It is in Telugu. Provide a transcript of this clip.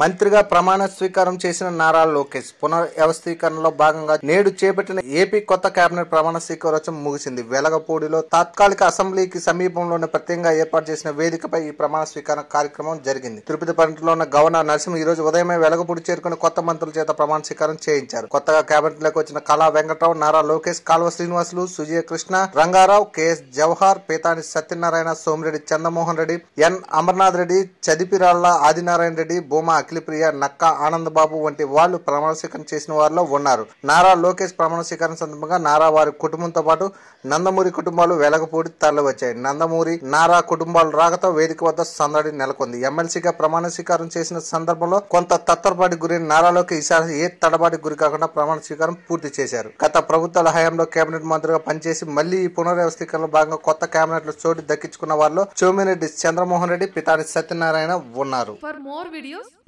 మంత్రిగా ప్రమాణ స్వీకారం చేసిన నారా లోకేష్ పునర్వ్యవస్థీకరణలో భాగంగా నేడు చేపట్టిన ఏపీ కొత్త కేబినెట్ ప్రమాణ స్వీకారోత్సవం ముగిసింది. వెలగపూడిలో తాత్కాలిక అసెంబ్లీకి సమీపంలోనే ప్రత్యేకంగా ఏర్పాటు చేసిన వేదికపై ఈ ప్రమాణ స్వీకారం కార్యక్రమం జరిగింది. తిరుపతి పర్యటనలో ఉన్న గవర్నర్ నరసింహ ఈ రోజు ఉదయమే వెలగపూడి చేరుకుని కొత్త మంత్రుల చేత ప్రమాణ స్వీకారం చేయించారు. కొత్తగా కేబినెట్లోకి వచ్చిన కళా వెంకటరావు నారా లోకేష్ కాల్వ శ్రీనివాసులు సుజయ కృష్ణ రంగారావు కెఎస్ జవహర్ పేతాని సత్యనారాయణ సోమిరెడ్డి చంద్రమోహన్ రెడ్డి ఎన్. అమర్నాథ్ రెడ్డి చదిపిరాళ్ళ ఆదినారాయణ రెడ్డి భూమా అఖిలప్రియ నక్క ఆనందబాబు వంటి వాళ్ళు ప్రమాణ స్వీకారం చేసిన వారిలో ఉన్నారు. నారా లోకేష్ ప్రమాణ స్వీకారం సందర్భంగా నారా వారి కుటుంబంతో పాటు నందమూరి కుటుంబాలు వెలగపూడి తరలివచ్చాయి. నందమూరి నారా కుటుంబాలు రాకతో వేదిక వద్ద సందడి నెలకొంది. ఎమ్మెల్సీగా ప్రమాణ స్వీకారం చేసిన సందర్భంలో కొంత తత్తరపాటి గురైన నారాలోకి ఈసారి ఏ తడబాటి గురి కాకుండా ప్రమాణ స్వీకారం పూర్తి చేశారు. గత ప్రభుత్వాల హయాంలో కేబినెట్ మంత్రిగా పనిచేసి మళ్ళీ ఈ పునర్వ్యవస్థీకరణలో భాగంగా కొత్త కేబినెట్లో చోటు దక్కించుకున్న వారిలో చోమిరెడ్డి చంద్రమోహన్ రెడ్డి పితాని సత్యనారాయణ ఉన్నారు. For more videos,